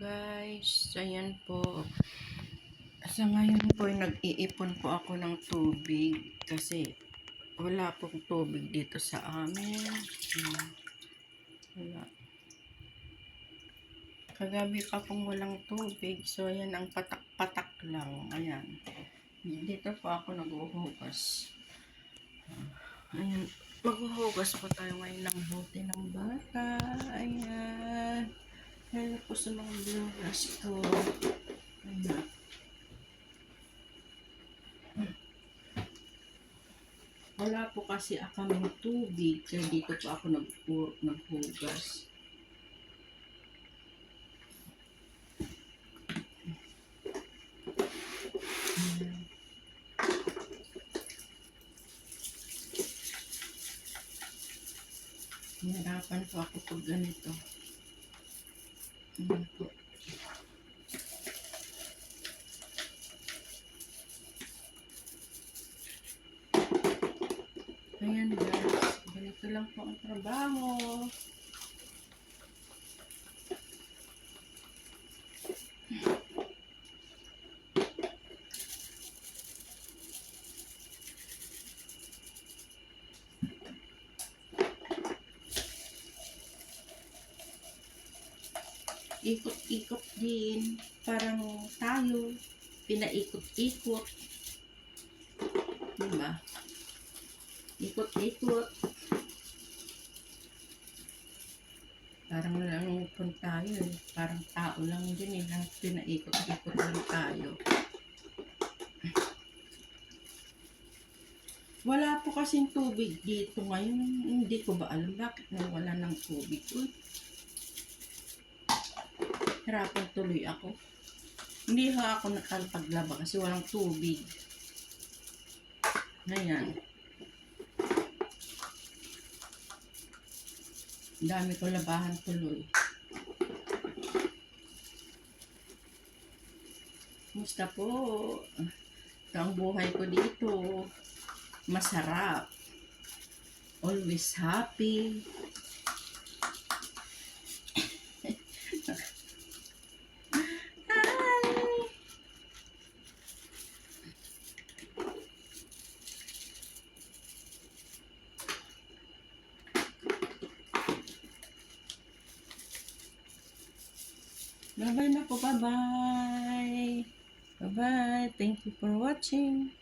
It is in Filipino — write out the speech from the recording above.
guys, ayan po. Sa ngayon po nag-iipon po ako ng tubig kasi wala pong tubig dito sa amin. Wala. Kagabi pa pong walang tubig. So, ayan ang patak-patak lang. Ayan. Dito po ako naghuhugas. Ayan. Maghuhugas po tayo ngayon ng bote ng bata. Ayan. Po sa mga bluegrass ko. Ayan. Wala po kasi kaming tubig. Kaya dito po ako nag naghugas. Nahirapan po ako pag ganito. Ayan po. Guys, ganito lang po ang trabaho. Ikot-ikot din, parang tayo, pinaikot-ikot. Diba? Ikot-ikot. Parang lang pun tayo eh. Parang tao lang din eh. Pinaikot-ikot lang tayo. Wala po kasing tubig dito ngayon. Hindi ko ba alam bakit nawala ng tubig. Uy. Hirapan tuloy ako. Hindi ha ako nakapaglaba kasi walang tubig. Ayan. Dami ko labahan tuloy. Musta po? Ito ang buhay ko dito. Masarap. Always happy. Bye-bye na po. Bye-bye. Bye-bye. Thank you for watching.